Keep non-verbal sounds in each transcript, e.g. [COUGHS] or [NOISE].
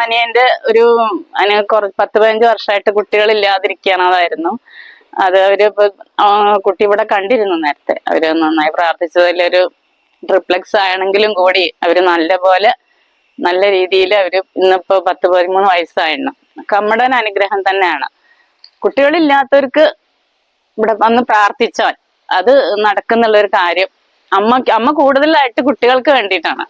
അനിയന്റെ ഒരു അനിയ കുറ പത്ത് പതിനഞ്ച് വർഷമായിട്ട് കുട്ടികൾ ഇല്ലാതിരിക്കുകയാണ് അതായിരുന്നു. അത് അവർ കുട്ടി ഇവിടെ കണ്ടിരുന്നു നേരത്തെ. അവർ നന്നായി പ്രാർത്ഥിച്ചതിലൊരു ട്രിപ്ലക്സ് ആണെങ്കിലും കൂടി അവർ നല്ല പോലെ നല്ല രീതിയിൽ അവർ ഇന്നിപ്പോ പത്ത് പതിമൂന്ന് വയസ്സായിരുന്നു കമ്മടൻ അനുഗ്രഹം തന്നെയാണ്. കുട്ടികളില്ലാത്തവർക്ക് ഇവിടെ വന്ന് പ്രാർത്ഥിച്ചാൽ അത് നടക്കുന്നുള്ള ഒരു കാര്യം. അമ്മ അമ്മ കൂടുതലായിട്ട് കുട്ടികൾക്ക് വേണ്ടിയിട്ടാണ്.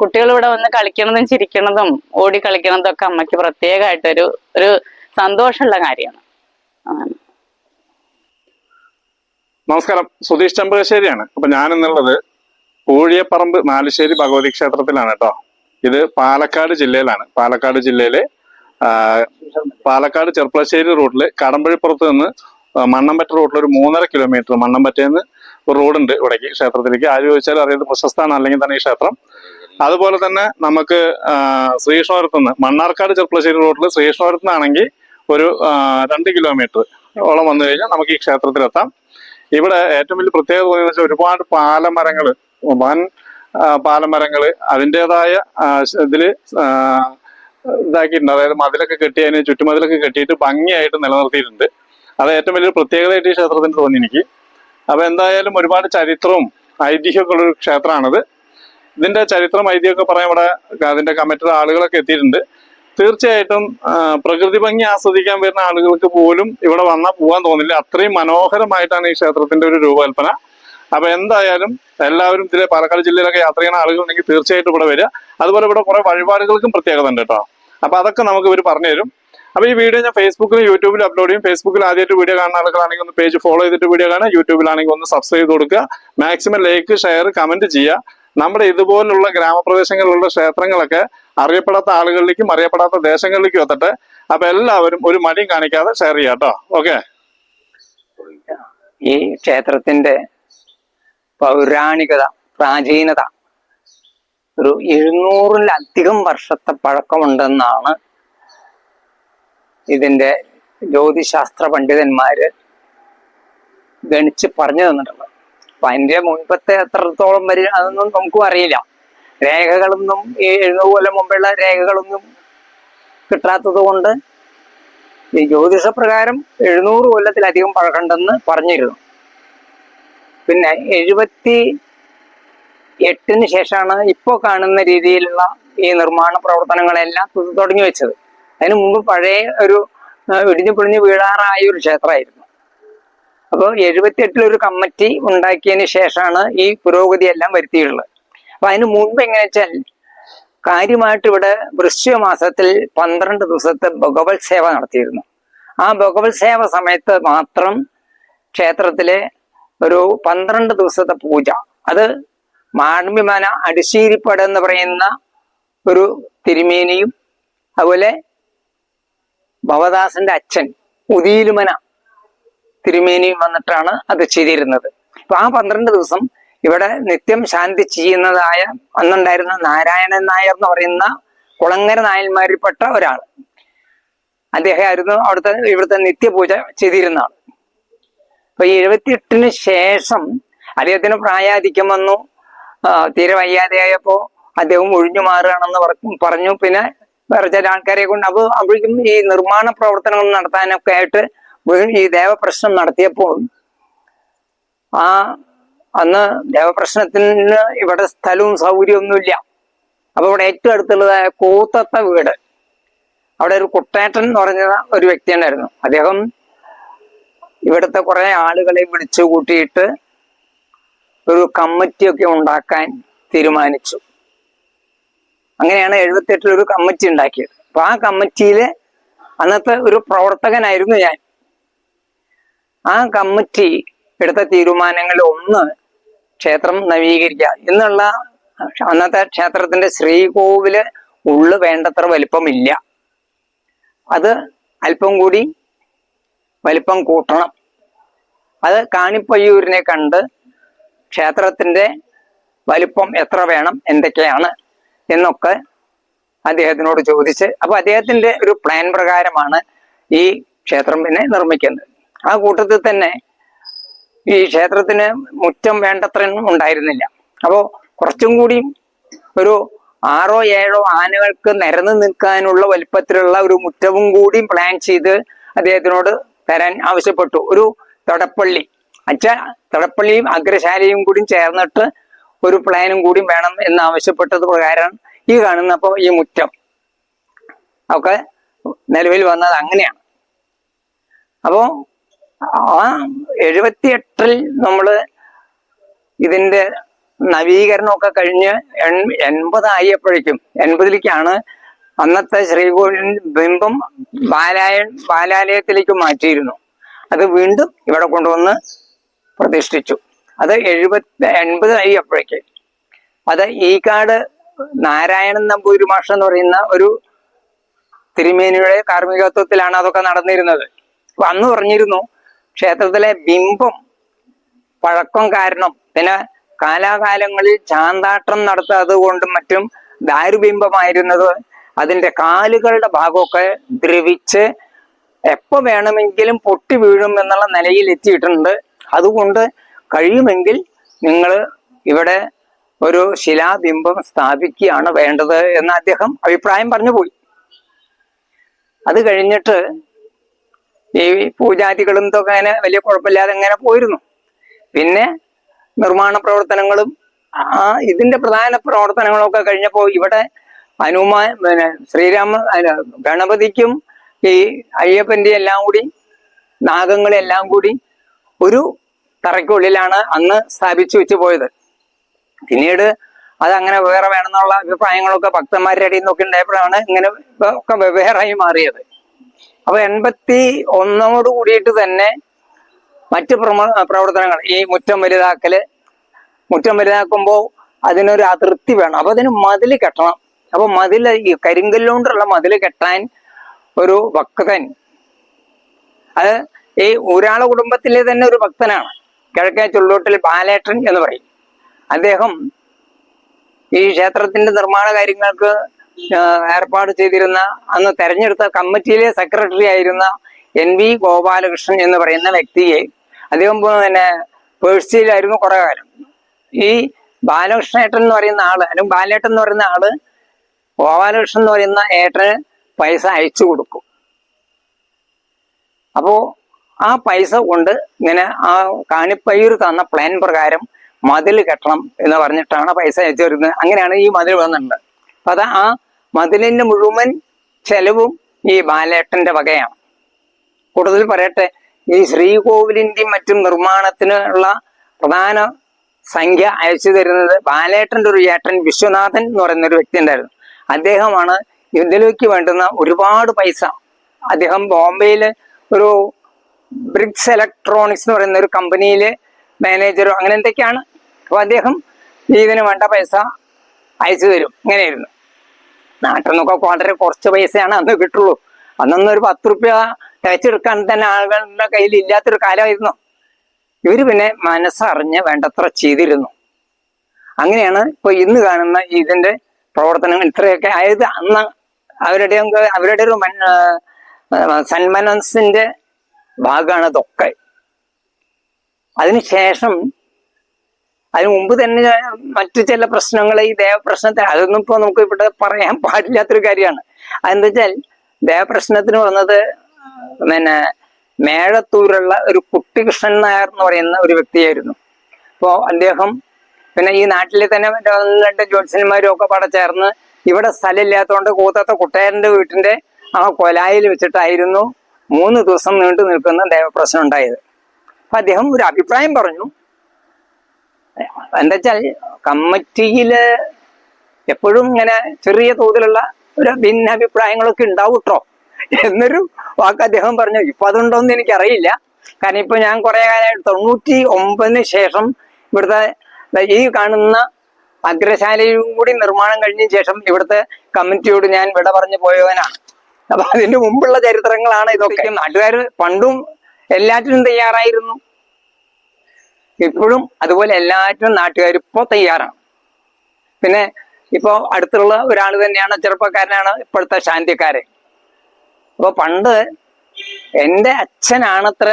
കുട്ടികൾ ഇവിടെ വന്ന് കളിക്കണതും ചിരിക്കണതും ഓടി കളിക്കണതും ഒക്കെ അമ്മയ്ക്ക് പ്രത്യേകമായിട്ടൊരു ഒരു സന്തോഷമുള്ള കാര്യമാണ്. നമസ്കാരം. സുധീഷ് ചെമ്പകശ്ശേരിയാണ്. അപ്പൊ ഞാൻ എന്നുള്ളത് പൂഴിയപ്പറമ്പ് നാലുശ്ശേരി ഭഗവതി ക്ഷേത്രത്തിലാണ് കേട്ടോ. ഇത് പാലക്കാട് ജില്ലയിലാണ്. പാലക്കാട് ജില്ലയിലെ പാലക്കാട് ചെർപ്പളശ്ശേരി റോഡിൽ കടമ്പഴിപ്പുറത്ത് നിന്ന് മണ്ണമ്പറ്റ റോഡിൽ ഒരു മൂന്നര കിലോമീറ്റർ മണ്ണമ്പറ്റയിൽ ഒരു റോഡുണ്ട് ഇവിടേക്ക് ക്ഷേത്രത്തിലേക്ക്. ആര് ചോദിച്ചാലും അറിയുന്നത് പ്രശസ്തമാണ് അല്ലെങ്കിൽ തന്നെ ഈ ക്ഷേത്രം. അതുപോലെ തന്നെ നമുക്ക് ശ്രീകൃഷ്ണപുരത്ത് നിന്ന് മണ്ണാർക്കാട് ചെർപ്പളശ്ശേരി റോഡിൽ ശ്രീകൃഷ്ണപുരത്ത് നിന്നാണെങ്കിൽ ഒരു രണ്ട് കിലോമീറ്റർ ഓളം വന്നു കഴിഞ്ഞാൽ നമുക്ക് ഈ ക്ഷേത്രത്തിലെത്താം. ഇവിടെ ഏറ്റവും വലിയ പ്രത്യേകത തോന്നിയെന്ന് വെച്ചാൽ ഒരുപാട് പാലമരങ്ങൾ വൻ പാലമരങ്ങൾ അതിന്റെതായ ഇതിൽ ഇതാക്കിയിട്ടുണ്ട്. അതായത് മതിലൊക്കെ കെട്ടി അതിന് ചുറ്റുമതിലൊക്കെ കെട്ടിയിട്ട് ഭംഗിയായിട്ട് നിലനിർത്തിയിട്ടുണ്ട്. അത് ഏറ്റവും വലിയൊരു പ്രത്യേകതയായിട്ട് ഈ ക്ഷേത്രത്തിന് തോന്നി എനിക്ക്. അപ്പൊ എന്തായാലും ഒരുപാട് ചരിത്രവും ഐതിഹ്യമൊക്കെ ഉള്ളൊരു ക്ഷേത്രമാണിത്. ഇതിന്റെ ചരിത്രം ഐതിഹ്യമൊക്കെ പറയാൻ ഇവിടെ അതിന്റെ കമ്മിറ്റഡ് ആളുകളൊക്കെ എത്തിയിട്ടുണ്ട്. തീർച്ചയായിട്ടും പ്രകൃതി ഭംഗി ആസ്വദിക്കാൻ വരുന്ന ആളുകൾക്ക് പോലും ഇവിടെ വന്നാൽ പോകാൻ തോന്നില്ല. അത്രയും മനോഹരമായിട്ടാണ് ഈ ക്ഷേത്രത്തിന്റെ ഒരു രൂപകൽപ്പന. അപ്പൊ എന്തായാലും എല്ലാവരും ഇതിലെ പാലക്കാട് ജില്ലയിലൊക്കെ യാത്ര ചെയ്യുന്ന ആളുകളുണ്ടെങ്കിൽ തീർച്ചയായിട്ടും ഇവിടെ വരിക. അതുപോലെ ഇവിടെ കുറെ വഴിപാടുകൾക്കും പ്രത്യേകത ഉണ്ട് കേട്ടോ. അപ്പൊ അതൊക്കെ നമുക്ക് ഇവർ പറഞ്ഞു തരും അപ്പൊ ഈ വീഡിയോ ഞാൻ ഫേസ്ബുക്കിലും യൂട്യൂബിലും അപ്ലോഡ് ചെയ്യും. ഫേസ്ബുക്കിൽ ആദ്യമായിട്ട് വീഡിയോ കാണുന്ന ആളുകളാണെങ്കിൽ ഒന്ന് പേജ് ഫോളോ ചെയ്തിട്ട് വീഡിയോ കാണുക. യൂട്യൂബിലാണെങ്കിൽ ഒന്ന് സബ്സ്ക്രൈബ് ചെയ്ത് കൊടുക്കുക. മാക്സിമം ലൈക്ക് ഷെയർ കമന്റ് ചെയ്യുക. നമ്മുടെ ഇതുപോലുള്ള ഗ്രാമപ്രദേശങ്ങളിലുള്ള ക്ഷേത്രങ്ങളൊക്കെ അറിയപ്പെടാത്ത ആളുകളിലേക്കും അറിയപ്പെടാത്ത ദേശങ്ങളിലേക്കും എത്തട്ടെ. അപ്പൊ എല്ലാവരും ഒരു മടിയും കാണിക്കാതെ ഷെയർ ചെയ്യാം കേട്ടോ ഓക്കെ ഈ ക്ഷേത്രത്തിന്റെ പൗരാണികത പ്രാചീനത ഒരു എഴുന്നൂറിലധികം വർഷത്തെ പഴക്കമുണ്ടെന്നാണ് ഇതിന്റെ ജ്യോതിശാസ്ത്ര പണ്ഡിതന്മാര് ഗണിച്ച് പറഞ്ഞു തന്നിട്ടുള്ളത് അപ്പൊ അതിന്റെ മുൻപത്തെ എത്രത്തോളം വരിക അതൊന്നും നമുക്കും അറിയില്ല. രേഖകളൊന്നും ഈ എഴുന്നൂറ് കൊല്ലം മുമ്പുള്ള രേഖകളൊന്നും കിട്ടാത്തത് കൊണ്ട് ഈ ജ്യോതിഷപ്രകാരം എഴുന്നൂറ് കൊല്ലത്തിലധികം പഴക്കണ്ടെന്ന് പറഞ്ഞിരുന്നു. പിന്നെ എഴുപത്തി എട്ടിന് ശേഷമാണ് ഇപ്പോൾ കാണുന്ന രീതിയിലുള്ള ഈ നിർമ്മാണ പ്രവർത്തനങ്ങളെല്ലാം തുടങ്ങി വെച്ചത്. അതിനു മുമ്പ് പഴയ ഒരു ഇടിഞ്ഞു പൊളിഞ്ഞു വീഴാറായ ഒരു ക്ഷേത്രമായിരുന്നു. അപ്പോൾ എഴുപത്തിയെട്ടിലൊരു കമ്മിറ്റി ഉണ്ടാക്കിയതിന് ശേഷമാണ് ഈ പുരോഗതി എല്ലാം വരുത്തിയിട്ടുള്ളത്. അപ്പൊ അതിന് മുൻപ് എങ്ങനെ വെച്ചാൽ കാര്യമായിട്ട് ഇവിടെ വൃശ്ചിക മാസത്തിൽ പന്ത്രണ്ട് ദിവസത്തെ ഭഗവത് സേവ നടത്തിയിരുന്നു. ആ ഭഗവത് സേവ സമയത്ത് മാത്രം ക്ഷേത്രത്തിലെ ഒരു പന്ത്രണ്ട് ദിവസത്തെ പൂജ. അത് മാണ്മ്യമന അടിശ്ശേരിപ്പട എന്ന് പറയുന്ന ഒരു തിരുമേനിയും അതുപോലെ ഭവദാസന്റെ അച്ഛൻ ഉദീലുമന തിരുമേനിയും വന്നിട്ടാണ് അത് ചെയ്തിരുന്നത്. അപ്പൊ ആ പന്ത്രണ്ട് ദിവസം ഇവിടെ നിത്യം ശാന്തി ചെയ്യുന്നതായ അന്നുണ്ടായിരുന്ന നാരായണൻ നായർ എന്ന് പറയുന്ന കുളങ്ങര നായന്മാരിൽപ്പെട്ട ഒരാൾ. അദ്ദേഹമായിരുന്നു അവിടുത്തെ ഇവിടുത്തെ നിത്യപൂജ ചെയ്തിരുന്ന ആൾ അപ്പൊ ഈ എഴുപത്തിയെട്ടിന് ശേഷം അദ്ദേഹത്തിന് പ്രായാധിക്യം വന്നു. തീരെ വയ്യാതെയായപ്പോ അദ്ദേഹം ഒഴിഞ്ഞു മാറുകയാണെന്ന് പറഞ്ഞു. പിന്നെ വേറെ ചില ആൾക്കാരെ കൊണ്ട് അപ്പോൾ അപ്പോഴേക്കും ഈ നിർമ്മാണ പ്രവർത്തനങ്ങൾ നടത്താനൊക്കെ ആയിട്ട് ഈ ദേവപ്രശ്നം നടത്തിയപ്പോൾ ആ അന്ന് ദേവപ്രശ്നത്തിന് ഇവിടെ സ്ഥലവും സൗകര്യമൊന്നുമില്ല. അപ്പൊ ഇവിടെ ഏറ്റവും അടുത്തുള്ളതായ കൂത്തത്ത വീട്. അവിടെ ഒരു കുട്ടേട്ടൻ എന്ന് പറഞ്ഞ ഒരു വ്യക്തി ഉണ്ടായിരുന്നു. അദ്ദേഹം ഇവിടുത്തെ കുറെ ആളുകളെ വിളിച്ചു കൂട്ടിയിട്ട് ഒരു കമ്മിറ്റിയൊക്കെ ഉണ്ടാക്കാൻ തീരുമാനിച്ചു. അങ്ങനെയാണ് എഴുപത്തെട്ടിൽ ഒരു കമ്മിറ്റി ഉണ്ടാക്കിയത്. അപ്പൊ ആ കമ്മിറ്റിയിലെ അന്നത്തെ ഒരു പ്രവർത്തകനായിരുന്നു ഞാൻ. ആ കമ്മിറ്റി എടുത്ത തീരുമാനങ്ങളിൽ ഒന്ന് ക്ഷേത്രം നവീകരിക്കുക എന്നുള്ള അന്നത്തെ ക്ഷേത്രത്തിന്റെ ശ്രീകോവിൽ ഉള്ളു വേണ്ടത്ര വലിപ്പമില്ല. അത് അല്പം കൂടി വലിപ്പം കൂട്ടണം. അത് കാണിപ്പയ്യൂരിനെ കണ്ട് ക്ഷേത്രത്തിന്റെ വലിപ്പം എത്ര വേണം എന്തൊക്കെയാണ് എന്നൊക്കെ അദ്ദേഹത്തിനോട് ചോദിച്ച് അപ്പൊ അദ്ദേഹത്തിന്റെ ഒരു പ്ലാൻ പ്രകാരമാണ് ഈ ക്ഷേത്രം പിന്നെ നിർമ്മിക്കുന്നത്. ആ കൂട്ടത്തിൽ തന്നെ ഈ ക്ഷേത്രത്തിന് മുറ്റം വേണ്ടത്ര ഉണ്ടായിരുന്നില്ല. അപ്പോൾ കുറച്ചും കൂടി ഒരു ആറോ ഏഴോ ആനകൾക്ക് നിരന്ന് നിൽക്കാനുള്ള വലിപ്പത്തിലുള്ള ഒരു മുറ്റവും കൂടി പ്ലാൻ ചെയ്ത് അദ്ദേഹത്തിനോട് തരാൻ ആവശ്യപ്പെട്ടു. ഒരു തടപ്പള്ളി. അച്ഛ തടപ്പള്ളിയും അഗ്രശാലയും കൂടി ചേർന്നിട്ട് ഒരു പ്ലാനും കൂടി വേണം എന്ന് ആവശ്യപ്പെട്ടത് പ്രകാരം ഈ കാണുന്നപ്പോ ഈ മുറ്റം. ഒക്കെ നിലവിൽ വന്നത് അങ്ങനെയാണ്. അപ്പോ ആ എഴുപത്തിയെട്ടിൽ നമ്മൾ ഇതിന്റെ നവീകരണമൊക്കെ കഴിഞ്ഞ് എൺ- എൺപതായപ്പോഴേക്കും എൺപതിലേക്കാണ് അന്നത്തെ ശ്രീകോവിലിൻ ബിംബം ബാലായ ബാലാലയത്തിലേക്ക് മാറ്റിയിരുന്നു. അത് വീണ്ടും ഇവിടെ കൊണ്ടുവന്ന് പ്രതിഷ്ഠിച്ചു. അത് എഴുപത്തി എൺപത് അപ്പോഴേക്ക് അത് ഈക്കാട് നാരായണൻ നമ്പൂരി മാഷ് എന്ന് പറയുന്ന ഒരു തിരുമേനിയുടെ കാർമ്മികത്വത്തിലാണ് അതൊക്കെ നടന്നിരുന്നത്. അന്ന് പറഞ്ഞിരുന്നു ക്ഷേത്രത്തിലെ ബിംബം പഴക്കം കാരണം. പിന്നെ കാലാകാലങ്ങളിൽ ചാന്താട്ടം നടത്താത്തത് കൊണ്ടും മറ്റും ദാരുബിംബമായിരുന്നത് അതിന്റെ കാലുകളുടെ ഭാഗമൊക്കെ ദ്രവിച്ച് എപ്പോ വേണമെങ്കിലും പൊട്ടി വീഴും എന്നുള്ള നിലയിൽ എത്തിയിട്ടുണ്ട്. അതുകൊണ്ട് കഴിയുമെങ്കിൽ നിങ്ങൾ ഇവിടെ ഒരു ശിലാബിംബം സ്ഥാപിക്കുകയാണ് വേണ്ടത് എന്ന് അദ്ദേഹം അഭിപ്രായം പറഞ്ഞു പോയി. അത് കഴിഞ്ഞിട്ട് ഈ പൂജാതികളും ഇതൊക്കെ അങ്ങനെ വലിയ കുഴപ്പമില്ലാതെ അങ്ങനെ പോയിരുന്നു. പിന്നെ നിർമ്മാണ പ്രവർത്തനങ്ങളും ആ ഇതിന്റെ പ്രധാന പ്രവർത്തനങ്ങളൊക്കെ കഴിഞ്ഞപ്പോൾ ഇവിടെ ഹനുമാൻ പിന്നെ ശ്രീരാമ ഗണപതിക്കും ഈ അയ്യപ്പന്റെ എല്ലാം കൂടി നാഗങ്ങളെല്ലാം കൂടി ഒരു തറയ്ക്കുള്ളിലാണ് അന്ന് സ്ഥാപിച്ചു വെച്ച് പോയത്. പിന്നീട് അതങ്ങനെ വേറെ വേണമെന്നുള്ള അഭിപ്രായങ്ങളൊക്കെ ഭക്തന്മാരുടെ ഇടയിൽ നിന്നൊക്കെ ഉണ്ടായപ്പോഴാണ് ഇങ്ങനെ ഒക്കെ വെവ്വേറായി മാറിയത്. അപ്പൊ എൺപത്തി ഒന്നോട് കൂടിയിട്ട് തന്നെ മറ്റ് പ്രമ പ്രവർത്തനങ്ങൾ ഈ മുറ്റം വലുതാക്കൽ മുറ്റം വലുതാക്കുമ്പോൾ അതിനൊരു അതിർത്തി വേണം. അപ്പൊ അതിന് മതിൽ കെട്ടണം. അപ്പൊ മതിൽ ഈ കരിങ്കല്ലുകൊണ്ടുള്ള മതിൽ കെട്ടാൻ ഒരു ഭക്തൻ അത് ഈ ഒരാളെ കുടുംബത്തിലെ തന്നെ ഒരു ഭക്തനാണ്. കിഴക്കേ ചുള്ളോട്ടിൽ ബാലേട്ടൻ എന്ന് പറയും. അദ്ദേഹം ഈ ക്ഷേത്രത്തിന്റെ നിർമ്മാണ കാര്യങ്ങൾക്ക് ഏർപ്പാട് ചെയ്തിരുന്ന അന്ന് തെരഞ്ഞെടുത്ത കമ്മിറ്റിയിലെ സെക്രട്ടറി ആയിരുന്ന എൻ വി ഗോപാലകൃഷ്ണൻ എന്ന് പറയുന്ന വ്യക്തിയെ അദ്ദേഹം പിന്നെ പേഴ്സിയിലായിരുന്നു കുറെ കാലം. ഈ ബാലകൃഷ്ണേട്ടൻ എന്ന് പറയുന്ന ആൾ അല്ലെങ്കിൽ ബാലേട്ടൻ എന്ന് പറയുന്ന ആൾ ഗോപാലകൃഷ്ണൻ എന്ന് പറയുന്ന ഏട്ടന് പൈസ അയച്ചു കൊടുക്കും. അപ്പോ ആ പൈസ കൊണ്ട് ഇങ്ങനെ ആ കാണിപ്പയ്യൂർ തന്ന പ്ലാൻ പ്രകാരം മതിൽ കെട്ടണം എന്ന് പറഞ്ഞിട്ടാണ് പൈസ അയച്ചു വരുന്നത് അങ്ങനെയാണ് ഈ മതിൽ വന്നിട്ടുണ്ട് അത് ആ മതിലിന്റെ മുഴുവൻ ചെലവും ഈ ബാലേട്ടന്റെ വകയാണ്. കൂടുതൽ പറയട്ടെ ഈ ശ്രീകോവിലിന്റെയും മറ്റും നിർമ്മാണത്തിനുള്ള പ്രധാന സംഖ്യ അയച്ചു തരുന്നത് ബാലേട്ടന്റെ ഒരു ഏട്ടൻ വിശ്വനാഥൻ എന്ന് പറയുന്ന ഒരു വ്യക്തി ഉണ്ടായിരുന്നു. അദ്ദേഹമാണ് ഇതിലേക്ക് വേണ്ടുന്ന ഒരുപാട് പൈസ. അദ്ദേഹം ബോംബെയിൽ ഒരു ബ്രിക്സ് ഇലക്ട്രോണിക്സ് എന്ന് പറയുന്ന ഒരു കമ്പനിയിലെ മാനേജറോ അങ്ങനെ എന്തൊക്കെയാണ്. അപ്പൊ അദ്ദേഹം ഇതിന് വേണ്ട പൈസ അയച്ചു തരും. ഇങ്ങനെയായിരുന്നു. നാട്ടിൽ നിന്നൊക്കെ വളരെ കുറച്ച് പൈസയാണ് അന്ന് കിട്ടുള്ളൂ. അന്നൊന്നും ഒരു പത്ത് റുപ്യ തയ്ച്ചെടുക്കാൻ തന്നെ ആളുകളുടെ കയ്യിൽ ഇല്ലാത്തൊരു കാലമായിരുന്നു. ഇവർ പിന്നെ മനസ്സറിഞ്ഞ് വേണ്ടത്ര ചെയ്തിരുന്നു. അങ്ങനെയാണ് ഇപ്പൊ ഇന്ന് കാണുന്ന ഇതിന്റെ പ്രവർത്തനങ്ങൾ ഇത്രയൊക്കെ. ആയത് അന്ന് അവരുടെ അവരുടെ ഒരു സന്മനസിന്റെ ഭാഗമാണ് അതൊക്കെ. അതിനുശേഷം അതിനു മുമ്പ് തന്നെ മറ്റു ചില പ്രശ്നങ്ങളെ ഈ ദേവപ്രശ്നത്തെ അതൊന്നും ഇപ്പൊ നമുക്ക് ഇവിടെ പറയാൻ പാടില്ലാത്തൊരു കാര്യമാണ്. അതെന്താ വെച്ചാൽ ദേവപ്രശ്നത്തിന് വന്നത് പിന്നെ മേഴത്തൂരുള്ള ഒരു കുട്ടികൃഷ്ണൻ നായർ എന്ന് പറയുന്ന ഒരു വ്യക്തിയായിരുന്നു. അപ്പോൾ അദ്ദേഹം പിന്നെ ഈ നാട്ടിലെ തന്നെ രണ്ട് ജ്യോത്സ്യന്മാരും ഒക്കെ പാടെ ചേർന്ന് ഇവിടെ സ്ഥലമില്ലാത്തതുകൊണ്ട് കൂത്തത്തെ കുട്ടേരന്റെ വീട്ടിന്റെ ആ കൊലായിൽ വെച്ചിട്ടായിരുന്നു മൂന്ന് ദിവസം നീണ്ടു നിൽക്കുന്ന ദേവപ്രശ്നം ഉണ്ടായത്. അപ്പൊ അദ്ദേഹം ഒരു അഭിപ്രായം പറഞ്ഞു. എന്താ വെച്ചാൽ കമ്മിറ്റിയിൽ എപ്പോഴും ഇങ്ങനെ ചെറിയ തോതിലുള്ള ഒരു ഭിന്നാഭിപ്രായങ്ങളൊക്കെ ഉണ്ടാവും കേട്ടോ എന്നൊരു വാക്ക് അദ്ദേഹം പറഞ്ഞു. ഇപ്പൊ അതുണ്ടോന്ന് എനിക്കറിയില്ല. കാരണം ഇപ്പൊ ഞാൻ കുറെ കാലമായിട്ട് തൊണ്ണൂറ്റി ഒമ്പതിന് ശേഷം ഇവിടുത്തെ ഈ കാണുന്ന അഗ്രശാലയും കൂടി നിർമ്മാണം കഴിഞ്ഞ ശേഷം ഇവിടുത്തെ കമ്മിറ്റിയോട് ഞാൻ വിട പറഞ്ഞു പോയവനാണ്. അപ്പൊ അതിന്റെ മുമ്പുള്ള ചരിത്രങ്ങളാണ് ഇതൊക്കെ. നാട്ടുകാർ പണ്ടും എല്ലാറ്റിനും തയ്യാറായിരുന്നു. ഇപ്പോഴും അതുപോലെ എല്ലാറ്റിനും നാട്ടുകാർ ഇപ്പോൾ തയ്യാറാണ്. പിന്നെ ഇപ്പോൾ അടുത്തുള്ള ഒരാൾ തന്നെയാണ് ചെറുപ്പക്കാരനാണ് ഇപ്പോഴത്തെ ശാന്തിക്കാരൻ. അപ്പൊ പണ്ട് എന്റെ അച്ഛനാണത്ര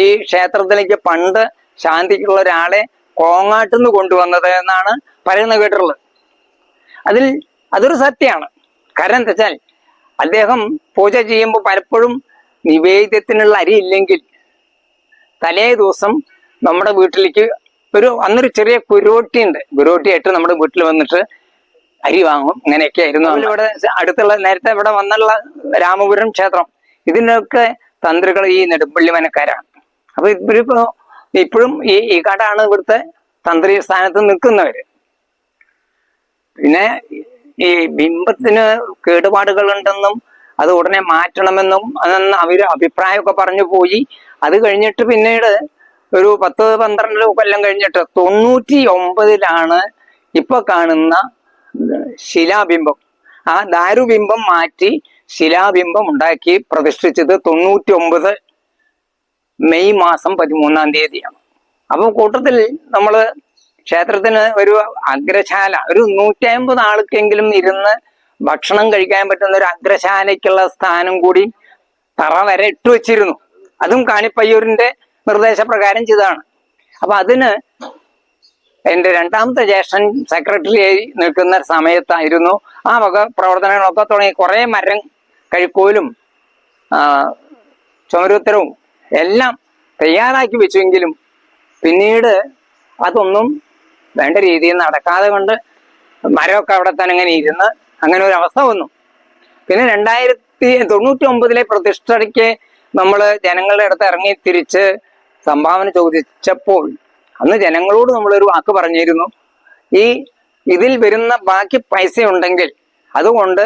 ഈ ക്ഷേത്രത്തിലേക്ക് പണ്ട് ശാന്തിക്കുള്ള ഒരാളെ കോങ്ങാട്ടുനിന്ന് കൊണ്ടുവന്നത് എന്നാണ് പറയുന്നത് കേട്ടിട്ടുള്ളത്. അതിൽ അതൊരു സത്യമാണ്. കാരണം എന്താ വെച്ചാൽ അദ്ദേഹം പൂജ ചെയ്യുമ്പോൾ പലപ്പോഴും നിവേദ്യത്തിനുള്ള അരി ഇല്ലെങ്കിൽ തലേ ദിവസം നമ്മുടെ വീട്ടിലേക്ക് ഒരു അന്നൊരു ചെറിയ കുരോട്ടി ഉണ്ട് കുരോട്ടി ആയിട്ട് നമ്മുടെ വീട്ടിൽ വന്നിട്ട് അരി വാങ്ങും. ഇങ്ങനെയൊക്കെ ആയിരുന്നു. ഇവിടെ അടുത്തുള്ള നേരത്തെ ഇവിടെ വന്നുള്ള രാമപുരം ക്ഷേത്രം. ഇതിനൊക്കെ തന്ത്രികൾ ഈ നെടുമ്പള്ളി മനക്കാരാണ് അപ്പൊ ഇവരിപ്പോ ഇപ്പോഴും ഈ ഈ കാടാണ് ഇവിടുത്തെ തന്ത്രി സ്ഥാനത്ത് നിൽക്കുന്നവര്. പിന്നെ ഈ ബിംബത്തിന് കേടുപാടുകൾ ഉണ്ടെന്നും അത് ഉടനെ മാറ്റണമെന്നും അതെന്ന് അവർ അഭിപ്രായമൊക്കെ പറഞ്ഞു പോയി. അത് കഴിഞ്ഞിട്ട് പിന്നീട് ഒരു പത്ത് പന്ത്രണ്ട് കൊല്ലം കഴിഞ്ഞിട്ട് തൊണ്ണൂറ്റി ഒമ്പതിലാണ് ഇപ്പൊ കാണുന്ന ശിലാബിംബം. ആ ദാരുബിംബം മാറ്റി ശിലാബിംബം ഉണ്ടാക്കി പ്രതിഷ്ഠിച്ചത് തൊണ്ണൂറ്റി ഒമ്പത് മെയ് മാസം പതിമൂന്നാം തീയതിയാണ്. അപ്പൊ കൂട്ടത്തിൽ നമ്മൾ ക്ഷേത്രത്തിന് ഒരു അഗ്രശാല ഒരു നൂറ്റി അമ്പത് ആൾക്കെങ്കിലും ഇരുന്ന് ഭക്ഷണം കഴിക്കാൻ പറ്റുന്ന ഒരു അഗ്രശാലയ്ക്കുള്ള സ്ഥാനം കൂടി തറ വരെ ഇട്ടു വെച്ചിരുന്നു അതും കാണിപ്പയ്യൂരിന്റെ നിർദ്ദേശപ്രകാരം ചെയ്തതാണ്. അപ്പൊ അതിന് എന്റെ രണ്ടാമത്തെ ജ്യേഷ്ഠൻ സെക്രട്ടറിയായി നിൽക്കുന്ന സമയത്തായിരുന്നു ആ വക പ്രവർത്തനങ്ങളൊക്കെ തുടങ്ങി. കുറെ മരം കഴിക്കോലും ചുമരുത്തരവും എല്ലാം തയ്യാറാക്കി വെച്ചുവെങ്കിലും പിന്നീട് അതൊന്നും വേണ്ട രീതിയിൽ നടക്കാതെ കൊണ്ട് മരമൊക്കെ അവിടെ തന്നെ ഇങ്ങനെ ഇരുന്ന് അങ്ങനെ ഒരു അവസ്ഥ വന്നു. പിന്നെ രണ്ടായിരത്തി തൊണ്ണൂറ്റി ഒമ്പതിലെ പ്രതിഷ്ഠയ്ക്ക് നമ്മൾ ജനങ്ങളുടെ അടുത്ത് ഇറങ്ങി തിരിച്ച് സംഭാവന ചോദിച്ചപ്പോൾ അന്ന് ജനങ്ങളോട് നമ്മളൊരു വാക്ക് പറഞ്ഞിരുന്നു. ഈ ഇതിൽ വരുന്ന ബാക്കി പൈസ ഉണ്ടെങ്കിൽ അതുകൊണ്ട്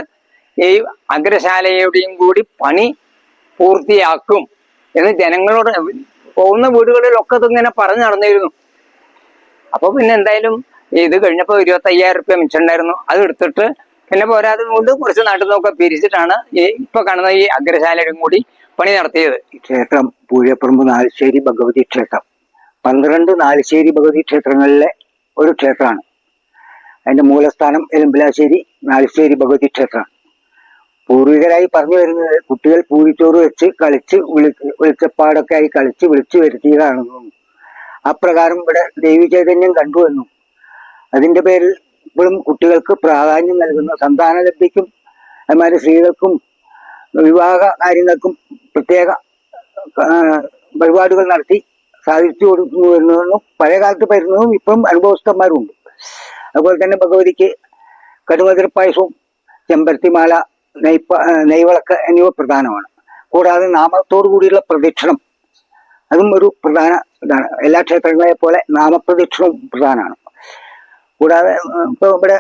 ഈ അഗ്രശാലയുടെയും കൂടി പണി പൂർത്തിയാക്കും എന്ന് ജനങ്ങളോട് പോകുന്ന വീടുകളിലൊക്കെ ഇതിങ്ങനെ പറഞ്ഞു നടന്നിരുന്നു. അപ്പൊ പിന്നെ എന്തായാലും ഇത് കഴിഞ്ഞപ്പോൾ ഇരുപത്തി അയ്യായിരം റുപ്യ മിച്ചുണ്ടായിരുന്നു അത് എടുത്തിട്ട് പിന്നെ പോരാതെ കൊണ്ട് കുറച്ച് നാട്ടിൽ നിന്നൊക്കെ പിരിച്ചിട്ടാണ് ഈ ഇപ്പൊ കാണുന്ന ഈ അഗ്രശാലയും കൂടി പണി നടത്തിയത്. ക്ഷേത്രം പൂഴപ്പറമ്പ് നാലുശ്ശേരി ഭഗവതി ക്ഷേത്രം. പന്ത്രണ്ട് നാലുശ്ശേരി ഭഗവതി ക്ഷേത്രങ്ങളിലെ ഒരു ക്ഷേത്രമാണ്. അതിന്റെ മൂലസ്ഥാനം എലുമ്പലാശ്ശേരി നാലുശ്ശേരി ഭഗവതി ക്ഷേത്രമാണ്. പൂർവികരായി പറഞ്ഞു വരുന്നത് കുട്ടികൾ പൂരിച്ചോറ് വെച്ച് കളിച്ച് വിളി വെളിച്ചപ്പാടൊക്കെ ആയി കളിച്ച് വിളിച്ചു വരുത്തിയതാണെന്നും അപ്രകാരം ഇവിടെ ദേവി ചൈതന്യം കണ്ടുവന്നു അതിന്റെ പേരിൽ ഇപ്പോഴും കുട്ടികൾക്ക് പ്രാധാന്യം നൽകുന്ന സന്താന ലബ്ധിക്കും അതുമാതിരി സ്ത്രീകൾക്കും വിവാഹ കാര്യങ്ങൾക്കും പ്രത്യേക പരിപാടികൾ നടത്തി സാധിച്ചു കൊടുക്കുന്നു വരുന്നതെന്നും പഴയ കാലത്ത് വരുന്നതും ഇപ്പം അനുഭവസ്ഥന്മാരുണ്ട് അതുപോലെ തന്നെ ഭഗവതിക്ക് കടുമതിര പായസവും ചെമ്പരത്തിമാല നെയ്പ്പ ആ, നെയ്വിളക്ക് എന്നിവ പ്രധാനമാണ്. കൂടാതെ നാമത്തോടു കൂടിയുള്ള പ്രദക്ഷിണം അതും ഒരു പ്രധാന ഇതാണ്. എല്ലാ ക്ഷേത്രങ്ങളെ പോലെ നാമപ്രദക്ഷിണവും പ്രധാനമാണ്. കൂടാതെ ഇപ്പോൾ ഇവിടെ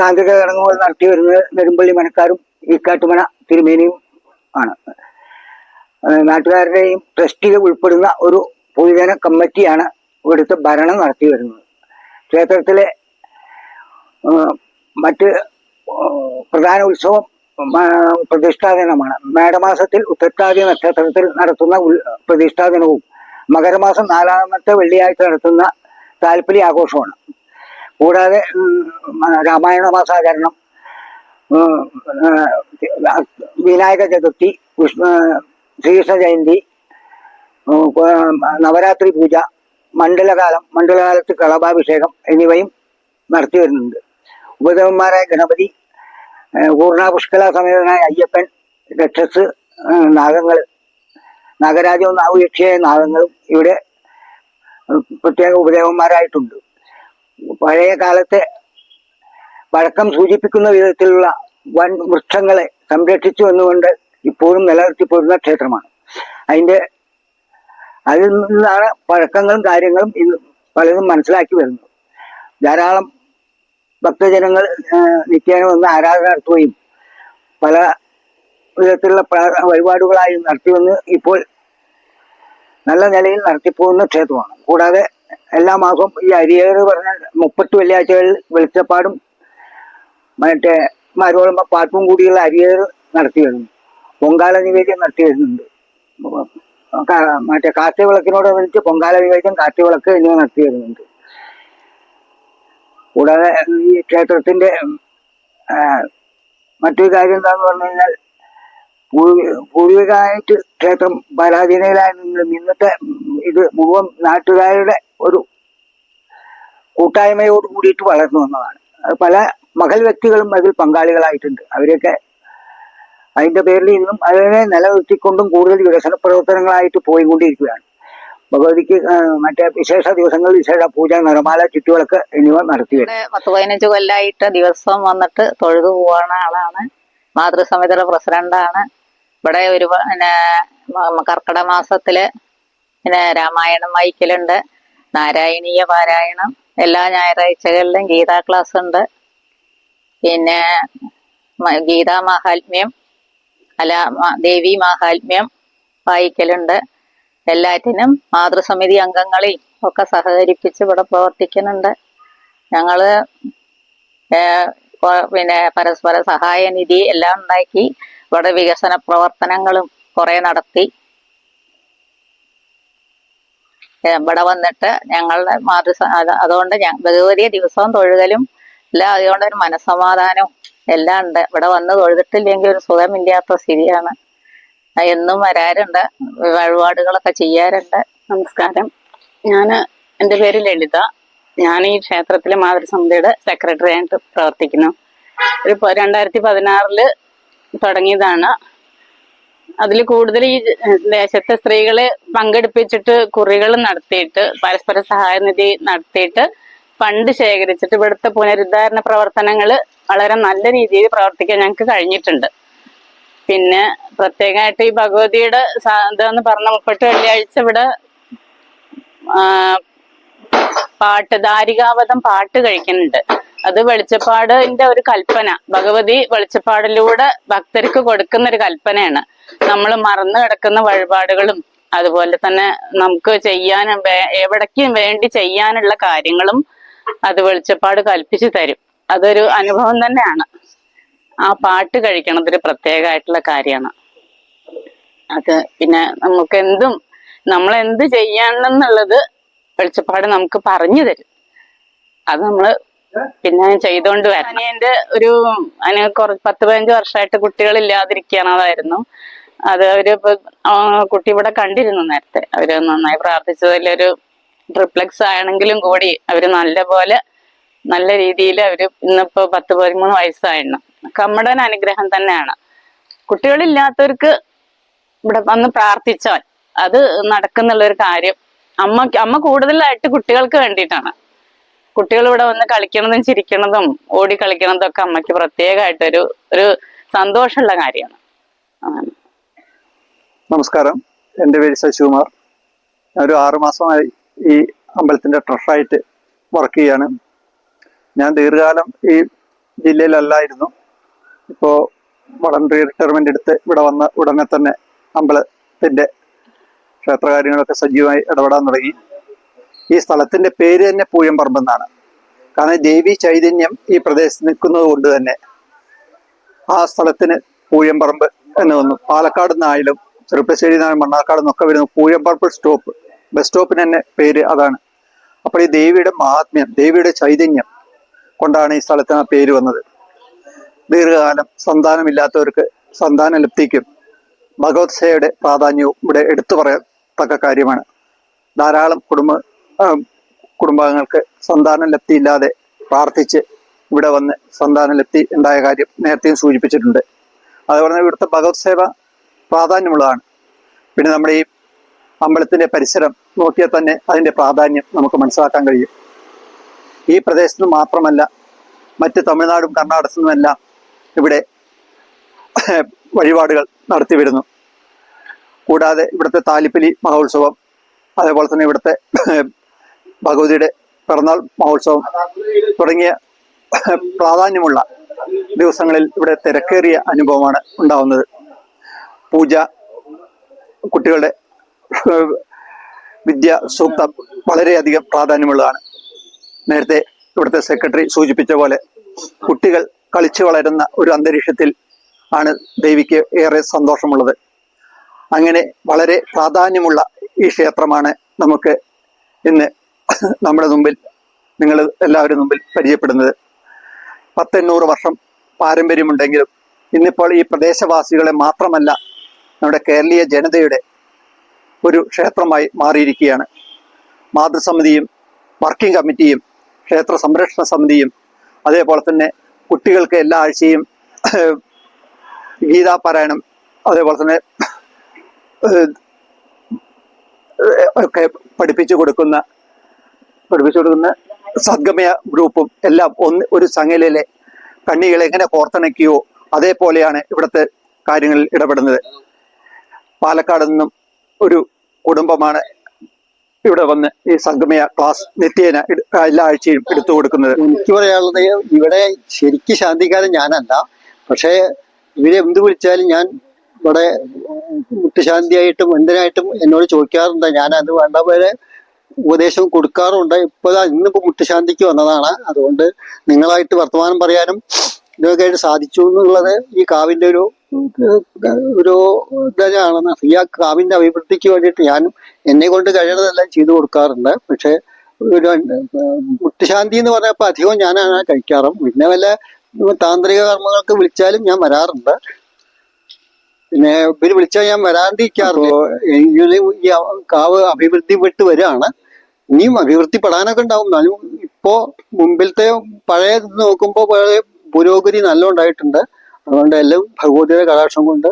താന്ത്രിക ചടങ്ങുകൾ നടത്തി വരുന്നത് നെടുമ്പള്ളി മനക്കാരും ഈക്കാട്ടുമന തിരുമേനിയും ആണ്. നാട്ടുകാരുടെയും ട്രസ്റ്റിൽ ഉൾപ്പെടുന്ന ഒരു പൊതുജന കമ്മിറ്റിയാണ് ഇവിടുത്തെ ഭരണം നടത്തി വരുന്നത്. ക്ഷേത്രത്തിലെ മറ്റ് പ്രധാന ഉത്സവം പ്രതിഷ്ഠാദിനമാണ് മേടമാസത്തിൽ ഉത്രട്ടാതി നക്ഷത്രത്തിൽ നടത്തുന്ന പ്രതിഷ്ഠാദിനവും മകരമാസം നാലാമത്തെ വെള്ളിയാഴ്ച നടത്തുന്ന താല്പര്യ ആഘോഷമാണ്. കൂടാതെ രാമായണ മാസാചരണം വിനായക ചതുർത്ഥി വിഷ്ണു ശ്രീകൃഷ്ണ ജയന്തി നവരാത്രി പൂജ മണ്ഡലകാലം മണ്ഡലകാലത്ത് കളഭാഭിഷേകം എന്നിവയും നടത്തി വരുന്നുണ്ട്. ഉപദേവന്മാരായ ഗണപതി പൂർണാപുഷ്കല സമേതനായ അയ്യപ്പൻ രക്ഷസ് നാഗങ്ങൾ നാഗരാജവും നാഗയക്ഷിയായ നാഗങ്ങളും ഇവിടെ പ്രത്യേക ഉപദേവന്മാരായിട്ടുണ്ട്. പഴയ കാലത്തെ വഴക്കം സൂചിപ്പിക്കുന്ന വിധത്തിലുള്ള വൻ വൃക്ഷങ്ങളെ സംരക്ഷിച്ചു എന്നുകൊണ്ട് ഇപ്പോഴും നിലനിർത്തി പോരുന്ന ക്ഷേത്രമാണ്. അതിന്റെ അതിൽ നിന്നാണ് പഴക്കങ്ങളും കാര്യങ്ങളും ഇന്ന് പലതും മനസ്സിലാക്കി വരുന്നത്. ധാരാളം ഭക്തജനങ്ങൾ നിത്യേന വന്ന് ആരാധന നടത്തുകയും പല വിധത്തിലുള്ള വഴിപാടുകളായി നടത്തി വന്ന് ഇപ്പോൾ നല്ല നിലയിൽ നടത്തിപ്പോകുന്ന ക്ഷേത്രമാണ്. കൂടാതെ എല്ലാ മാസവും ഈ അരിയേറ് പറഞ്ഞ മുപ്പത്തി വെള്ളിയാഴ്ചകളിൽ വെളിച്ചപ്പാടും മറ്റേ മരോളമ്പ പാട്ടും കൂടിയുള്ള അരിയർ നടത്തി വരുന്നു. പൊങ്കാല നിവേദ്യം നടത്തി വരുന്നുണ്ട്. ക- വിളക്കിനോട് കാറ്റുവിളക്കിനോടനുബന്ധിച്ച് പൊങ്കാല നിവേദ്യം കാറ്റുവിളക്ക് എന്നിവ നടത്തി വരുന്നുണ്ട്. കൂടാതെ ഈ ക്ഷേത്രത്തിന്റെ മറ്റൊരു കാര്യം എന്താന്ന് പറഞ്ഞു കഴിഞ്ഞാൽ പൂർവി- പൂർവികമായിട്ട് ക്ഷേത്രം പരാധീനയിലായിരുന്നെങ്കിലും ഇന്നത്തെ ഇത് മുഴുവൻ നാട്ടുകാരുടെ ഒരു കൂട്ടായ്മയോട് കൂടിയിട്ട് വളർന്നു വന്നതാണ്. അത് പല മകൾ വ്യക്തികളും അതിൽ പങ്കാളികളായിട്ടുണ്ട്. അവരെയൊക്കെ അതിന്റെ പേരിൽ ഇന്നും അതിനെ നിലനിർത്തിക്കൊണ്ടും കൂടുതൽ വികസന പ്രവർത്തനങ്ങളായിട്ട് പോയിക്കൊണ്ടിരിക്കുകയാണ്. ഭഗവതിക്ക് മറ്റേ വിശേഷ ദിവസങ്ങളിൽ വിശേഷ പൂജ നിറമാല ചുറ്റുവിളക്ക് എന്നിവ നടത്തി പത്ത് പതിനഞ്ച് കൊല്ലായിട്ട് ദിവസം വന്നിട്ട് തൊഴുതു പോവാണ് ആളാണ്. മാതൃസമിതിയുടെ പ്രസിഡന്റാണ്. ഇവിടെ ഒരു പിന്നെ കർക്കിടക മാസത്തിൽ പിന്നെ രാമായണം വായിക്കലുണ്ട്. നാരായണീയ പാരായണം. എല്ലാ ഞായറാഴ്ചകളിലും ഗീതാ ക്ലാസ് ഉണ്ട് പിന്നെ ഗീതാ മാഹാത്മ്യം അല്ല ദേവി മഹാത്മ്യം വായിക്കലുണ്ട്. എല്ലാറ്റിനും മാതൃസമിതി അംഗങ്ങളിൽ ഒക്കെ സഹകരിപ്പിച്ച് ഇവിടെ പ്രവർത്തിക്കുന്നുണ്ട്. ഞങ്ങൾ പിന്നെ പരസ്പര സഹായ നിധി എല്ലാം ഉണ്ടാക്കി ഇവിടെ വികസന പ്രവർത്തനങ്ങളും കുറെ നടത്തി. ഇവിടെ വന്നിട്ട് ഞങ്ങളുടെ മാതൃ അതുകൊണ്ട് ഞാൻ ഭഗവതിയെ ദിവസവും തൊഴുകലും എല്ലാം അതുകൊണ്ട് ഒരു മനസമാധാനവും എല്ലാം ഉണ്ട്. ഇവിടെ വന്ന് തൊഴുതിട്ടില്ലെങ്കിൽ ഒരു സുഖമില്ലാത്ത സ്ഥിതിയാണ്. എന്നും വരാറുണ്ട്. വഴിപാടുകളൊക്കെ ചെയ്യാറുണ്ട്. നമസ്കാരം. ഞാൻ എന്റെ പേര് ലളിത. ഞാൻ ഈ ക്ഷേത്രത്തിലെ മാതൃസമിതിയുടെ സെക്രട്ടറി ആയിട്ട് പ്രവർത്തിക്കുന്നു. ഒരു രണ്ടായിരത്തി പതിനാറിൽ തുടങ്ങിയതാണ്. അതിൽ കൂടുതൽ ഈ ദേശത്തെ സ്ത്രീകളെ പങ്കെടുപ്പിച്ചിട്ട് കുറികൾ നടത്തിയിട്ട് പരസ്പര സഹായ നിധി നടത്തിയിട്ട് ഫണ്ട് ശേഖരിച്ചിട്ട് ഇവിടുത്തെ പുനരുദ്ധാരണ പ്രവർത്തനങ്ങൾ വളരെ നല്ല രീതിയിൽ പ്രവർത്തിക്കാൻ ഞങ്ങൾക്ക് കഴിഞ്ഞിട്ടുണ്ട്. പിന്നെ പ്രത്യേകമായിട്ട് ഈ ഭഗവതിയുടെ ഇതെന്ന് പറഞ്ഞ മുപ്പട്ട് വെള്ളിയാഴ്ച ഇവിടെ പാട്ട് ദാരികാവതം പാട്ട് കഴിക്കുന്നുണ്ട്. അത് വെളിച്ചപ്പാടിന്റെ ഒരു കൽപ്പന ഭഗവതി വെളിച്ചപ്പാടിലൂടെ ഭക്തർക്ക് കൊടുക്കുന്ന ഒരു കൽപ്പനയാണ്. നമ്മൾ മറന്നു കിടക്കുന്ന വഴിപാടുകളും അതുപോലെ തന്നെ നമുക്ക് ചെയ്യാനും എവിടേക്കും വേണ്ടി ചെയ്യാനുള്ള കാര്യങ്ങളും അത് വെളിച്ചപ്പാട് കൽപ്പിച്ചു തരും. അതൊരു അനുഭവം തന്നെയാണ്. ആ പാട്ട് കഴിക്കണത് ഒരു പ്രത്യേകമായിട്ടുള്ള കാര്യമാണ്. അത് പിന്നെ നമുക്ക് എന്തും നമ്മൾ എന്ത് ചെയ്യണമെന്നുള്ളത് വെളിച്ചപ്പാട് നമുക്ക് പറഞ്ഞു തരും. അത് നമ്മൾ പിന്നെ ചെയ്തോണ്ട് വരാം എന്റെ ഒരു അതിന് കുറച്ച് പത്ത് പതിനഞ്ച് വർഷമായിട്ട് കുട്ടികളില്ലാതിരിക്കണതായിരുന്നു. അത് അവർ കുട്ടി ഇവിടെ കണ്ടിരുന്നു നേരത്തെ. അവർ നന്നായി പ്രാർത്ഥിച്ചതിൽ ഒരു ട്രിപ്ലക്സ് ആണെങ്കിലും കൂടി അവർ നല്ല പോലെ നല്ല രീതിയിൽ അവർ ഇന്നിപ്പോ പത്ത് പതിമൂന്ന് വയസ്സായിരുന്നു കമ്മടൻ അനുഗ്രഹം തന്നെയാണ്. കുട്ടികളില്ലാത്തവർക്ക് ഇവിടെ വന്ന് പ്രാർത്ഥിച്ചാൽ അത് നടക്കുന്നുള്ള ഒരു കാര്യം. അമ്മ അമ്മ കൂടുതലായിട്ട് കുട്ടികൾക്ക് വേണ്ടിയിട്ടാണ്. കുട്ടികൾ ഇവിടെ വന്ന് കളിക്കണതും ചിരിക്കണതും ഓടി കളിക്കണതും ഒക്കെ അമ്മയ്ക്ക് പ്രത്യേകമായിട്ടൊരു ഒരു സന്തോഷമുള്ള കാര്യമാണ്. നമസ്കാരം. എന്റെ പേര് ശശികുമാർ. ഒരു ആറു മാസമായി ഈ അമ്പലത്തിന്റെ ട്രഷറായിട്ട് വർക്ക് ചെയ്യാണ്. ഞാൻ ദീർഘകാലം ഈ ജില്ലയിലല്ലായിരുന്നു. ഇപ്പോൾ വളണ്ടറി റിട്ടയർമെന്റ് എടുത്ത് ഇവിടെ വന്ന ഉടനെ തന്നെ അമ്പലത്തിന്റെ ക്ഷേത്രകാര്യങ്ങളൊക്കെ സജീവമായി ഇടപെടാൻ തുടങ്ങി. ഈ സ്ഥലത്തിന്റെ പേര് തന്നെ പൂയംപറമ്പ് എന്നാണ്. കാരണം ദേവി ചൈതന്യം ഈ പ്രദേശത്ത് നിൽക്കുന്നത് കൊണ്ട് തന്നെ ആ സ്ഥലത്തിന് പൂയംപറമ്പ് എന്ന് വന്നു. പാലക്കാട് നിന്നായാലും ചെറുപ്പശ്ശേരി നിന്നായാലും മണ്ണാർക്കാട് നിന്നൊക്കെ വരുന്ന പൂയംപറമ്പ് സ്റ്റോപ്പ് ബസ് സ്റ്റോപ്പിന് തന്നെ പേര് അതാണ്. അപ്പോൾ ഈ ദേവിയുടെ മഹാത്മ്യം ദേവിയുടെ ചൈതന്യം കൊണ്ടാണ് ഈ സ്ഥലത്തിന് ആ പേര് വന്നത്. ദീർഘകാലം സന്താനമില്ലാത്തവർക്ക് സന്താനം ലബ്ധിക്കും ഭഗവത് സേവയുടെ പ്രാധാന്യവും ഇവിടെ എടുത്തു പറയത്തക്ക കാര്യമാണ്. ധാരാളം കുടുംബ കുടുംബാംഗങ്ങൾക്ക് സന്താന ലബ്ധി ഇല്ലാതെ പ്രാർത്ഥിച്ച് ഇവിടെ വന്ന് സന്താന ലബ്ധി ഉണ്ടായ കാര്യം നേരത്തെയും സൂചിപ്പിച്ചിട്ടുണ്ട്. അതുപോലെ തന്നെ ഇവിടുത്തെ ഭഗവത് സേവ പ്രാധാന്യമുള്ളതാണ്. പിന്നെ നമ്മുടെ ഈ അമ്പലത്തിന്റെ പരിസരം നോക്കിയാൽ തന്നെ അതിന്റെ പ്രാധാന്യം നമുക്ക് മനസ്സിലാക്കാൻ കഴിയും. ഈ പ്രദേശത്ത് മാത്രമല്ല മറ്റ് തമിഴ്നാടും കർണാടകത്തു നിന്നുമെല്ലാം ഇവിടെ [COUGHS] വഴിപാടുകൾ നടത്തി വരുന്നു. കൂടാതെ ഇവിടുത്തെ താലിപ്പലി മഹോത്സവം അതേപോലെ തന്നെ ഇവിടുത്തെ [COUGHS] ഭഗവതിയുടെ പിറന്നാൾ മഹോത്സവം തുടങ്ങിയ [COUGHS] പ്രാധാന്യമുള്ള ദിവസങ്ങളിൽ ഇവിടെ തിരക്കേറിയ അനുഭവമാണ് ഉണ്ടാവുന്നത്. പൂജ കുട്ടികളുടെ വിദ്യ സൂക്തം വളരെയധികം പ്രാധാന്യമുള്ളതാണ്. നേരത്തെ ഇവിടുത്തെ സെക്രട്ടറി സൂചിപ്പിച്ച പോലെ കുട്ടികൾ കളിച്ചു വളരുന്ന ഒരു അന്തരീക്ഷത്തിൽ ആണ് ദേവിക്ക് ഏറെ സന്തോഷമുള്ളത്. അങ്ങനെ വളരെ പ്രാധാന്യമുള്ള ഈ ക്ഷേത്രമാണ് നമുക്ക് ഇന്ന് നമ്മുടെ മുമ്പിൽ നിങ്ങൾ എല്ലാവരും മുമ്പിൽ പരിചയപ്പെടുന്നത്. പത്തെണ്ണൂറ് വർഷം പാരമ്പര്യമുണ്ടെങ്കിലും ഇന്നിപ്പോൾ ഈ പ്രദേശവാസികളെ മാത്രമല്ല നമ്മുടെ കേരളീയ ജനതയുടെ ഒരു ക്ഷേത്രമായി മാറിയിരിക്കുകയാണ്. മാതൃസമിതിയും വർക്കിംഗ് കമ്മിറ്റിയും ക്ഷേത്ര സംരക്ഷണ സമിതിയും അതേപോലെ തന്നെ കുട്ടികൾക്ക് എല്ലാ ആഴ്ചയും ഗീതാപാരായണം അതേപോലെ തന്നെ ഒക്കെ പഠിപ്പിച്ചു കൊടുക്കുന്ന പഠിപ്പിച്ചു കൊടുക്കുന്ന സദ്ഗമയ ഗ്രൂപ്പും എല്ലാം ഒന്ന് ഒരു സംഘയിലെ കണ്ണികളെ എങ്ങനെ കോർത്തിണക്കിയോ അതേപോലെയാണ് ഇവിടുത്തെ കാര്യങ്ങളിൽ ഇടപെടുന്നത്. പാലക്കാട് നിന്നും ഒരു കുടുംബമാണ് ഇവിടെ വന്ന് ഈ സംഗമയ ക്ലാസ് നിത്യേന എല്ലാ ആഴ്ചയും എടുത്തു കൊടുക്കുന്നത്. എനിക്ക് പറയാനുള്ളത് ഇവിടെ ശരിക്കും ശാന്തിക്കാരൻ ഞാനല്ല. പക്ഷേ ഇവരെ എന്ത് വിളിച്ചാലും ഞാൻ ഇവിടെ മുട്ടുശാന്തിയായിട്ടും എന്തിനായിട്ടും എന്നോട് ചോദിക്കാറുണ്ട്. ഞാൻ അത് വേണ്ട പോലെ ഉപദേശം കൊടുക്കാറുണ്ട്. ഇപ്പോൾ ഇന്നിപ്പോ മുട്ടുശാന്തിക്ക് വന്നതാണ്. അതുകൊണ്ട് നിങ്ങളായിട്ട് വർത്തമാനം പറയാനും ഇതൊക്കെ ആയിട്ട് സാധിച്ചു എന്നുള്ളത് ഈ കാവിന്റെ ഒരു ഒരു ഈ ആ കാവിന്റെ അഭിവൃദ്ധിക്ക് വേണ്ടിയിട്ട് ഞാൻ എന്നെ കൊണ്ട് കഴിയുന്നതെല്ലാം ചെയ്തു കൊടുക്കാറുണ്ട്. പക്ഷെ ഒരു മുട്ടുശാന്തി എന്ന് പറഞ്ഞപ്പോ അധികവും ഞാനാണ് കഴിക്കാറ്. പിന്നെ വല്ല താന്ത്രിക കർമ്മങ്ങൾക്ക് വിളിച്ചാലും ഞാൻ വരാറുണ്ട്. പിന്നെ ഇവർ വിളിച്ചാൽ ഞാൻ വരാതിരിക്കാറുണ്ട് ഈ കാവ് അഭിവൃദ്ധി വിട്ട് വരികയാണ്. ഇനിയും അഭിവൃദ്ധിപ്പെടാനൊക്കെ ഉണ്ടാവും. എന്നാലും ഇപ്പോ മുമ്പിലത്തെ പഴയ നോക്കുമ്പോൾ നോക്കുമ്പോ പഴയ പുരോഗതി നല്ല ഉണ്ടായിട്ടുണ്ട്. അതുകൊണ്ട് എല്ലാം ഭഗവതിയുടെ കടാക്ഷം കൊണ്ട്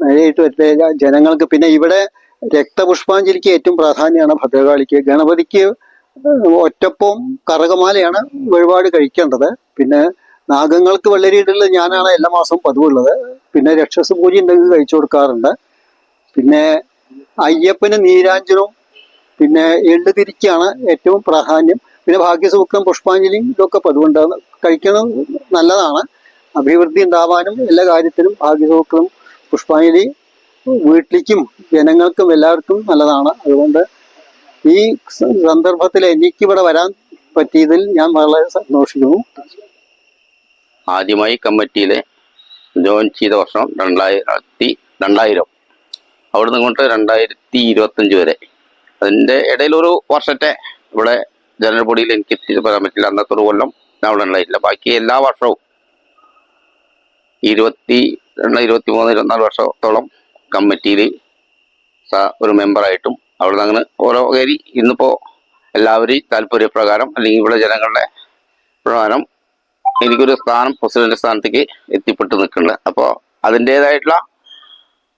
നേരിട്ട് വരുന്ന ജനങ്ങൾക്ക് പിന്നെ ഇവിടെ രക്തപുഷ്പാഞ്ജലിക്ക് ഏറ്റവും പ്രാധാന്യമാണ് ഭദ്രകാളിക്ക്. ഗണപതിക്ക് ഒറ്റപ്പവും കറകമാലയാണ് വഴിപാട് കഴിക്കേണ്ടത്. പിന്നെ നാഗങ്ങൾക്ക് വെള്ളരിയിടുള്ളത് ഞാനാണ് എല്ലാ മാസവും പതിവുള്ളത്. പിന്നെ രക്ഷസ് പൂജ ഉണ്ടെങ്കിൽ കഴിച്ചു കൊടുക്കാറുണ്ട്. പിന്നെ അയ്യപ്പന് നീരാഞ്ജനവും പിന്നെ എള്ളുതിരിക്കാണ് ഏറ്റവും പ്രാധാന്യം. പിന്നെ ഭാഗ്യസൂക്തം പുഷ്പാഞ്ജലിയും ഇതൊക്കെ പതിവുണ്ട്. കഴിക്കുന്നത് നല്ലതാണ്. അഭിവൃദ്ധി ഉണ്ടാവാനും എല്ലാ കാര്യത്തിലും ആഗ്രഹങ്ങൾക്കും പുഷ്പാഞ്ജലി വീട്ടിലേക്കും ജനങ്ങൾക്കും എല്ലാവർക്കും നല്ലതാണ്. അതുകൊണ്ട് ഈ സന്ദർഭത്തിൽ എനിക്കിവിടെ വരാൻ പറ്റിയതിൽ ഞാൻ വളരെ സന്തോഷിക്കുന്നു. ആദ്യമായി കമ്മിറ്റിയിലെ ജോയിൻ ചെയ്ത വർഷം രണ്ടായിരത്തി രണ്ടായിരം. അവിടുന്ന് ഇങ്ങോട്ട് രണ്ടായിരത്തി ഇരുപത്തഞ്ച് വരെ. അതിന്റെ ഇടയിൽ ഒരു വർഷത്തെ ഇവിടെ ജനറൽ ബോഡിയിൽ എനിക്ക് എത്തി പറയാൻ പറ്റില്ല. അന്നത്തെ ഒരു കൊല്ലം ഞാൻ അവിടെ ഉണ്ടായിട്ടില്ല. ബാക്കി എല്ലാ വർഷവും ഇരുപത്തി രണ്ട് ഇരുപത്തി മൂന്ന് ഇരുപത്തിനാല് വർഷത്തോളം കമ്മിറ്റിയിൽ ഒരു മെമ്പറായിട്ടും അവിടെ നിന്ന് അങ്ങനെ ഓരോ കയറി ഇന്നിപ്പോൾ എല്ലാവരെയും താല്പര്യപ്രകാരം അല്ലെങ്കിൽ ഇവിടെ ജനങ്ങളുടെ പ്രകാരം എനിക്കൊരു സ്ഥാനം പ്രസിഡന്റ് സ്ഥാനത്തേക്ക് എത്തിപ്പെട്ട് നിൽക്കുന്നുണ്ട്. അപ്പോൾ അതിന്റെതായിട്ടുള്ള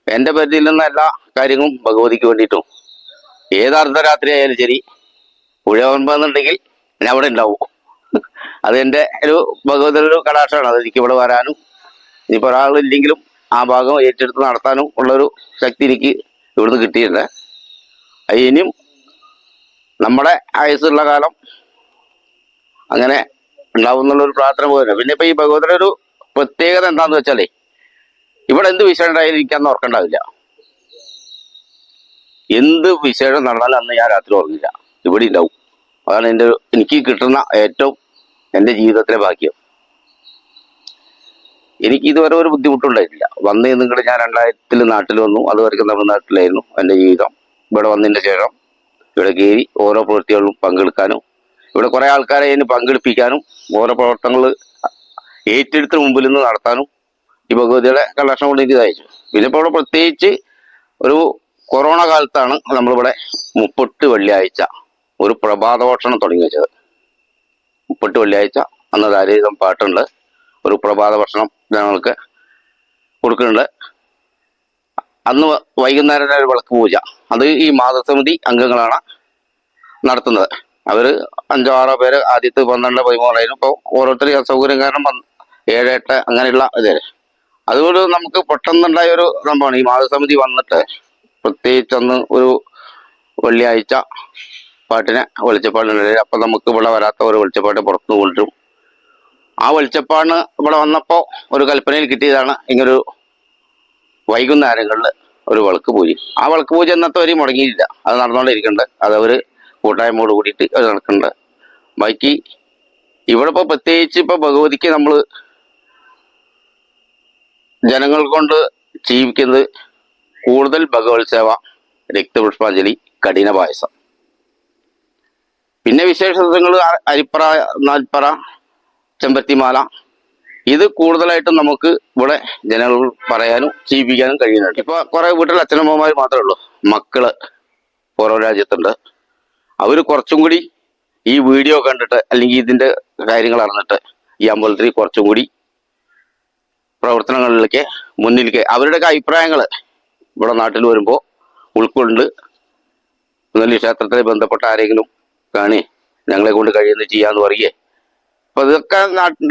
എന്റെ പരിധിയിൽ നിന്ന് എല്ലാ കാര്യങ്ങളും ഭഗവതിക്ക് വേണ്ടിയിട്ടും ഏത് അർദ്ധരാത്രി ആയാലും ശരി പുഴ ഒൻപതെന്നുണ്ടെങ്കിൽ ഞാൻ അവിടെ ഉണ്ടാവും. അത് എന്റെ ഒരു ഭഗവതിയുടെ ഒരു കടാക്ഷമാണ്. അത് എനിക്ക് ഇവിടെ വരാനും ഇനിയിപ്പോൾ ഒരാളില്ലെങ്കിലും ആ ഭാഗം ഏറ്റെടുത്ത് നടത്താനും ഉള്ളൊരു ശക്തി എനിക്ക് ഇവിടുന്ന് കിട്ടിയിട്ടുണ്ട്. അതിനും നമ്മുടെ ആയുസ്സുള്ള കാലം അങ്ങനെ ഉണ്ടാവും എന്നുള്ള ഒരു പ്രാർത്ഥന പോലെ പിന്നെ ഇപ്പം ഈ ഭഗവതിയുടെ ഒരു പ്രത്യേകത എന്താന്ന് വെച്ചാലേ ഇവിടെ എന്ത് വിഷയം ഉണ്ടായാലും എനിക്കന്ന് ഓർക്കണ്ടാവില്ല. എന്ത് വിശേഷം നടന്നാലും അന്ന് ഞാൻ രാത്രി ഓർക്കില്ല ഇവിടെ ഉണ്ടാവും. അതാണ് എന്റെ എനിക്ക് കിട്ടുന്ന ഏറ്റവും എന്റെ ജീവിതത്തിലെ ഭാഗ്യം. എനിക്ക് ഇതുവരെ ഒരു ബുദ്ധിമുട്ടുണ്ടായിട്ടില്ല. വന്ന് നിങ്ങൾ ഞാൻ രണ്ടായിരത്തിൽ നാട്ടിൽ വന്നു. നമ്മുടെ തമിഴ്നാട്ടിലായിരുന്നു എന്റെ ജീവിതം. ഇവിടെ വന്നതിന്റെ ശേഷം ഇവിടെ കയറി ഓരോ പ്രവൃത്തികളിലും പങ്കെടുക്കാനും ഇവിടെ കുറേ ആൾക്കാരെ അതിന് പങ്കെടുപ്പിക്കാനും ഓരോ പ്രവർത്തനങ്ങൾ ഏറ്റെടുത്ത് മുമ്പിൽ നിന്ന് നടത്താനും ഈ ഭഗവതിയുടെ കലാക്ഷം കൊണ്ട് എനിക്ക് ഇതായിച്ചു പിന്നെ ഇപ്പോൾ ഇവിടെ പ്രത്യേകിച്ച് ഒരു കൊറോണ കാലത്താണ് നമ്മളിവിടെ മുപ്പട്ട് വെള്ളിയാഴ്ച ഒരു പ്രഭാത ഭക്ഷണം തുടങ്ങി വെച്ചത്. മുപ്പട്ട് വെള്ളിയാഴ്ച അന്ന് ധാരാളം പാട്ടുണ്ട്. ഒരു പ്രഭാത ഭക്ഷണം ജനങ്ങൾക്ക് കൊടുക്കുന്നുണ്ട്. അന്ന് വൈകുന്നേരം ഒരു വിളക്ക് പൂജ. അത് ഈ മാതൃസമിതി അംഗങ്ങളാണ് നടത്തുന്നത്. അവർ അഞ്ചോ ആറോ പേര് ആദ്യത്തെ പന്ത്രണ്ട് പതിമൂന്നായിരം ഇപ്പോൾ ഓരോരുത്തർ അസൗകര്യം കാരണം ഏഴ് എട്ട് അങ്ങനെയുള്ള ഇത്. അതുകൊണ്ട് നമുക്ക് പെട്ടെന്നുണ്ടായ ഒരു സംഭവമാണ്. ഈ മാതൃസമിതി വന്നിട്ട് പ്രത്യേകിച്ച് അന്ന് ഒരു വെള്ളിയാഴ്ച പാട്ടിനെ വെളിച്ചപ്പാടിനുണ്ടായി അപ്പം നമുക്ക് ഇവിടെ വരാത്ത ഒരു വെളിച്ചപ്പാട്ട് പുറത്തു കൊണ്ടുവരും. ആ വെളിച്ചപ്പാണ് ഇവിടെ വന്നപ്പോൾ ഒരു കൽപ്പനയിൽ കിട്ടിയതാണ് ഇങ്ങനൊരു വൈകുന്നേരങ്ങളിൽ ഒരു വിളക്ക് പൂജ. ആ വിളക്ക് പൂജ ഇന്നത്തെ വരെയും മുടങ്ങിയില്ല. അത് നടന്നുകൊണ്ടിരിക്കുന്നുണ്ട് അത് അവർ കൂട്ടായ്മയോട് കൂടിയിട്ട് അത് നടക്കുന്നുണ്ട്. ബാക്കി ഇവിടെ ഇപ്പോൾ പ്രത്യേകിച്ച് ഇപ്പോൾ ഭഗവതിക്ക് നമ്മൾ ജനങ്ങൾ കൊണ്ട് ജീവിക്കുന്നത് കൂടുതൽ ഭഗവത് സേവ രക്തപുഷ്പാഞ്ജലി കഠിന പായസം. പിന്നെ വിശേഷങ്ങൾ അരിപ്പറ നാൽപ്പറ ചെമ്പത്തിമാല ഇത് കൂടുതലായിട്ടും നമുക്ക് ഇവിടെ ജനങ്ങൾ പറയാനും ജീവിപ്പിക്കാനും കഴിയുന്നുണ്ട്. ഇപ്പൊ കുറെ വീട്ടിൽ അച്ഛനമ്മമാർ മാത്രമേ ഉള്ളൂ. മക്കൾ ഓരോ രാജ്യത്തുണ്ട്. അവർ കുറച്ചും കൂടി ഈ വീഡിയോ കണ്ടിട്ട് അല്ലെങ്കിൽ ഇതിന്റെ കാര്യങ്ങൾ അറിഞ്ഞിട്ട് ഈ അമ്പലത്തിൽ കുറച്ചും കൂടി പ്രവർത്തനങ്ങളിലേക്ക് മുന്നിലേക്ക് അവരുടെയൊക്കെ അഭിപ്രായങ്ങൾ ഇവിടെ നാട്ടിൽ വരുമ്പോൾ ഉൾക്കൊണ്ട് ക്ഷേത്രത്തിൽ ബന്ധപ്പെട്ട ആരെങ്കിലും കാണി ഞങ്ങളെ കൊണ്ട് കഴിയുന്നത് ചെയ്യാന്ന് പറയേ അപ്പൊ ഇതൊക്കെ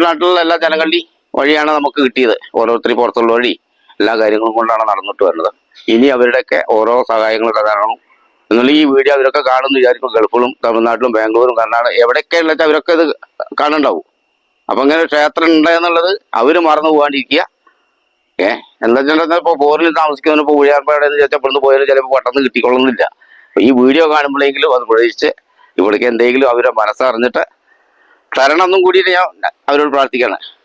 നാട്ടിലുള്ള എല്ലാ ജനങ്ങളുടെയും വഴിയാണ് നമുക്ക് കിട്ടിയത്. ഓരോരുത്തരും പുറത്തുള്ള വഴി എല്ലാ കാര്യങ്ങളും കൊണ്ടാണ് നടന്നിട്ട് വരുന്നത്. ഇനി അവരുടെയൊക്കെ ഓരോ സഹായങ്ങൾ കാരണം എന്നുള്ള ഈ വീഡിയോ അവരൊക്കെ കാണുന്നു വിചാരിക്കും. ഗൾഫിലും തമിഴ്നാട്ടിലും ബാംഗ്ലൂരും കർണാടക എവിടെയൊക്കെ ഉള്ള അവരൊക്കെ ഇത് കാണണ്ടാവും അപ്പൊ അങ്ങനെ ക്ഷേത്രം ഉണ്ട് എന്നുള്ളത് അവർ മറന്നു പോകാണ്ടിരിക്കുക. ഏ? എന്താ വെച്ചാൽ ഇപ്പൊ ഫോറിൽ താമസിക്കുന്നവന് ഇപ്പൊ ഉഴിയാർപ്പാടെ ചോദിച്ചാൽ ഇവിടുന്ന് പോയാലും ചിലപ്പോൾ പെട്ടെന്ന് കിട്ടിക്കൊള്ളുന്നില്ല. ഈ വീഡിയോ കാണുമ്പോഴെങ്കിലും അത് പ്രതീക്ഷിച്ച് ഇവിടേക്ക് എന്തെങ്കിലും അവരെ മനസ്സറിഞ്ഞിട്ട് തരണം ഒന്നും കൂടിയിട്ട് ഞാൻ അവരോട് പ്രാർത്ഥിക്കാണ്